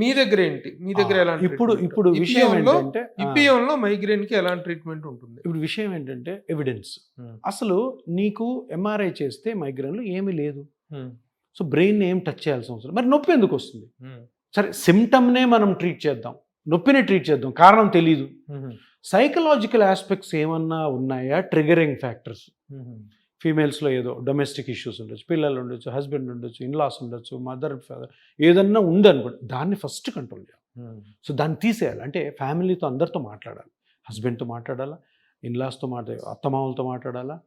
మీ దగ్గర ఏంటి? మీ దగ్గర ఎలాంటి ఇప్పుడు? ఇప్పుడు విషయం ఏంటంటే ఇపిఎంలో మైగ్రేన్కి ఎలాంటి ట్రీట్మెంట్ ఉంటుంది? ఇప్పుడు విషయం ఏంటంటే ఎవిడెన్స్ అసలు నీకు ఎంఆర్ఐ చేస్తే మైగ్రేన్లో ఏమీ లేదు. సో బ్రెయిన్ ఏం టచ్ చేయాల్సిన అవసరం మరి నొప్పి ఎందుకు వస్తుంది? సరే సిమ్టమ్నే మనం ట్రీట్ చేద్దాం. నొప్పినే ట్రీట్ చేద్దాం. కారణం తెలియదు సైకలాజికల్ ఆస్పెక్ట్స్ ఏమన్నా ఉన్నాయా? ట్రిగరింగ్ ఫ్యాక్టర్స్ ఫీమేల్స్లో ఏదో డొమెస్టిక్ ఇష్యూస్ ఉండొచ్చు పిల్లలు ఉండొచ్చు హస్బెండ్ ఉండొచ్చు ఇన్లాస్ ఉండొచ్చు మదర్ ఫాదర్ ఏదన్నా ఉందనుకోండి దాన్ని ఫస్ట్ కంట్రోల్ చేయాలి. సో దాన్ని తీసేయాలి. అంటే ఫ్యామిలీతో అందరితో మాట్లాడాలి. హస్బెండ్తో మాట్లాడాలా? ఇన్లాస్తో మాట్లాడాలి అత్తమామలతో మాట్లాడాలా?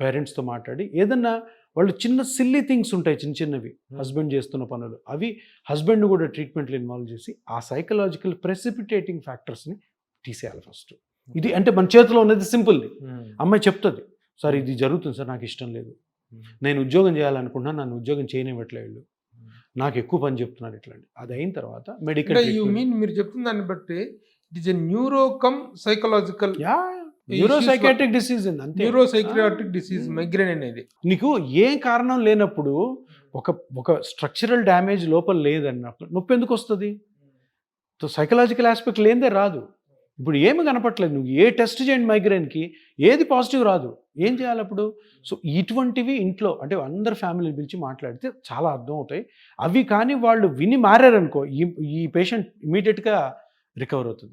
పేరెంట్స్తో మాట్లాడి ఏదన్నా వాళ్ళు చిన్న సిల్లీ థింగ్స్ ఉంటాయి చిన్న చిన్నవి హస్బెండ్ చేస్తున్న పనులు అవి హస్బెండ్ కూడా ట్రీట్మెంట్లో ఇన్వాల్వ్ చేసి ఆ సైకలాజికల్ ప్రెసిపిటేటింగ్ ఫ్యాక్టర్స్ని తీసేయాలి ఫస్ట్. ఇది అంటే మన చేతిలో ఉన్నది సింపుల్ది. అమ్మాయి చెప్తుంది సార్ ఇది జరుగుతుంది సార్ నాకు ఇష్టం లేదు. నేను ఉద్యోగం చేయాలనుకుంటున్నా నన్ను ఉద్యోగం చేయనివ్వట్లేదు నాకు ఎక్కువ పని చెప్తున్నారు ఇట్లాంటి. అది అయిన తర్వాత మెడికల్ యూ మీన్ మీరు చెప్తున్న దాన్ని బట్టి it is a neuro cum psychological neuro psychiatric disease అంతే. న్యూరో సైక్రియాటిక్ డిసీజ్ మైగ్రేన్ అనేది. నీకు ఏ కారణం లేనప్పుడు ఒక ఒక స్ట్రక్చరల్ డ్యామేజ్ లోపల లేదన్నప్పుడు నొప్పి ఎందుకు వస్తుంది? సో సైకలాజికల్ ఆస్పెక్ట్ లేనిదే రాదు. ఇప్పుడు ఏమి కనపట్లేదు నువ్వు ఏ టెస్ట్ చేయండి మైగ్రేన్కి ఏది పాజిటివ్ రాదు. ఏం చేయాలి అప్పుడు? సో ఇటువంటివి ఇంట్లో అంటే అందరు ఫ్యామిలీ పిలిచి మాట్లాడితే చాలా అర్థం అవుతాయి అవి కానీ వాళ్ళు విని మారారనుకో ఈ ఈ పేషెంట్ ఇమీడియట్గా రికవర్ అవుతుంది.